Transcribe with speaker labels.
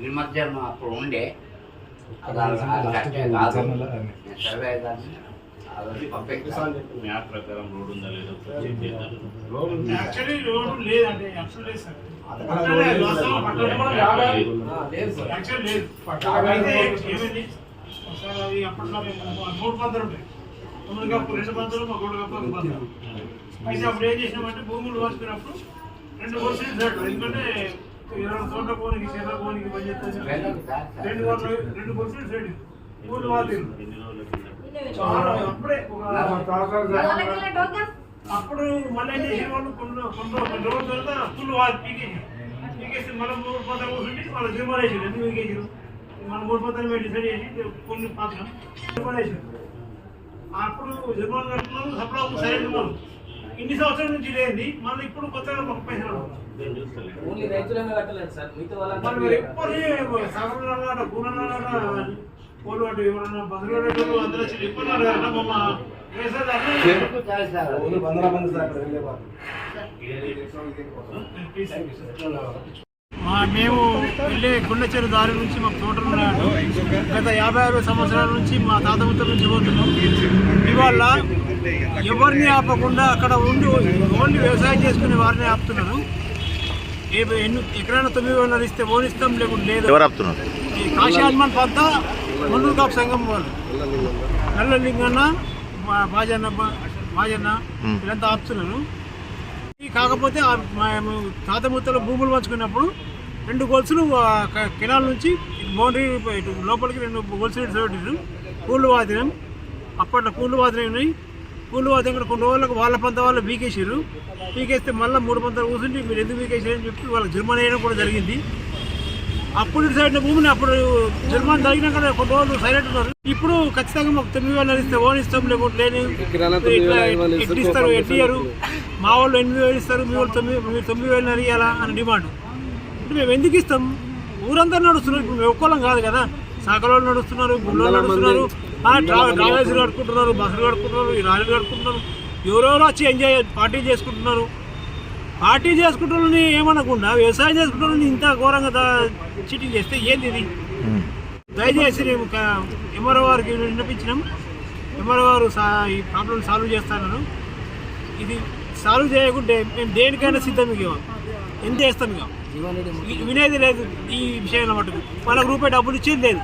Speaker 1: నిమజ్జనం అప్పుడు ఉండే. సర్వే దాన్ని
Speaker 2: మ్యాప్ ప్రకారం రోడ్ ఉందా లేదో చెక్ చేద్దాం.
Speaker 3: యాక్చువల్లీ లేదు సార్. అప్పట్లో మూడు పందులు ఉంటాయి తొమ్మిది కప్పు రెండు పందులు మా గోడు కప్పు ఒక అయితే అప్పుడు ఏం చేసినామంటే భూములు రెండు వర్షాలు దాటు ఎందుకంటే ఇరవై తోట పోనికి చెర్ర పోనికి పని రెండు వర్షాలు రెండు వర్షాలు సైడ్ వాళ్ళు చాలా అప్పుడే అప్పుడు మళ్ళీ ఏం చేసిన వాళ్ళు? కొన్ని కొన్ని రోజుల తర్వాత ఫుల్ వాళ్ళు పీకేసి పీకేసి మళ్ళీ మూడు పదాలు కూర్చుంటే మళ్ళీ జరిమానా వేసారు. ఎందుకు పీకేసారు? మన మూడు పదాలు పెట్టి సరి చేసి కొన్ని పాత్ర జరిమానా వేసారు. అప్పుడు కట్టుకున్నాం సప్లా సరైన మనం ఇన్ని సంవత్సరాల నుంచి లేని మళ్ళీ ఇప్పుడు కొత్తగా ఒక పైసలు
Speaker 4: ఓన్లీ కట్టలేదు సార్? మిగతా
Speaker 3: ఎప్పుడు అటు ఎవరన్నా అందరూ వచ్చి ఎప్పుడు మేము వెళ్ళే గుండెచెరు దారి నుంచి మాకు తోటలు ఉన్నాయండి గత యాభై అరవై సంవత్సరాల నుంచి మా తాత ముత్తల నుంచి పోతున్నాం. ఇవాళ ఎవరిని ఆపకుండా అక్కడ ఉండి ఓన్లీ వ్యవసాయం చేసుకునే వారిని ఎన్ని ఎక్కడైనా తొమ్మిది వందలు ఇస్తే ఓనిస్తాం లేకుంటే లేదు.
Speaker 5: ఎవరు ఆపుతున్నారు?
Speaker 3: కాశీ హనుమాన్ పంత మున్నూరు కాపు సంఘం వాళ్ళు. నల్ల లింగన్న మా బాజన్న బాజన్న. వీళ్ళంతా ఆపుతున్నారు. ఈ కాకపోతే తాత ముత్తలో భూములు పంచుకున్నప్పుడు రెండు గొలుసులు కెనాల్ నుంచి బౌండరీ ఇటు లోపలికి రెండు సైడ్ ఇటు కూళ్ళు వాదినం అప్పట్లో కూళ్ళు వాదినం ఉన్నాయి. కూళ్ళు వాదినం కూడా కొన్ని రోజులకు వాళ్ళ పంత వాళ్ళు బీకేసారు బీకేస్తే మళ్ళీ మూడు పంతాలు కూర్చుంటే మీరు ఎందుకు బీకేసారు అని చెప్పి వాళ్ళకి జుర్మానా వేయడం కూడా జరిగింది. అప్పుడు ఇటు సైడ్ భూమిని అప్పుడు జుర్మానా జరిగినాక కొన్ని రోజులు సైలెంట్ ఉన్నారు. ఇప్పుడు ఖచ్చితంగా మాకు తొమ్మిది వేలు ఇస్తే ఓన్ ఇస్తాం లేకుంటే లేని ఇట్లా ఎట్లు ఇస్తారు ఎట్లు ఇయ్యరు? మా వాళ్ళు ఎనిమిది వేలు ఇస్తారు మీ వాళ్ళు తొమ్మిది మీరు తొమ్మిది వేలు అడిగాలా అని డిమాండ్. అంటే మేము ఎందుకు ఇస్తాం? ఊరంతా నడుస్తున్నారు. ఇప్పుడు మేము ఒక్కళ్ళం కాదు కదా. సాకలోళ్ళు నడుస్తున్నారు గుళ్ళోళ్ళు నడుస్తున్నారు. ట్రావెల్స్ కడుకుంటున్నారు బస్సులు కడుకుంటున్నారు ఈ లారీలు కడుకుంటున్నారు ఎవరెవరో వచ్చి ఎంజాయ్ పార్టీ చేసుకుంటున్నారు? పార్టీ చేసుకుంటున్నారని ఏమనకుండా వ్యవసాయం చేసుకుంటున్నారని ఇంత ఘోరంగా చీటింగ్ చేస్తే ఏంది ఇది? దయచేసి మేము ఎంఆర్ఓ వారికి విన్నపించినాం. ఎంఆర్ఓ వారు సా- ఈ ప్రాబ్లం సాల్వ్ చేస్తాను ఇది సాల్వ్ చేయకుంటే మేము దేనికైనా సిద్ధం ఇక ఎంత చేస్తాం ఇక? వి- వినేది లేదు ఈ విషయంలో మటుకు. వాళ్ళకి రూపాయి డబ్బులు ఇచ్చేది లేదు.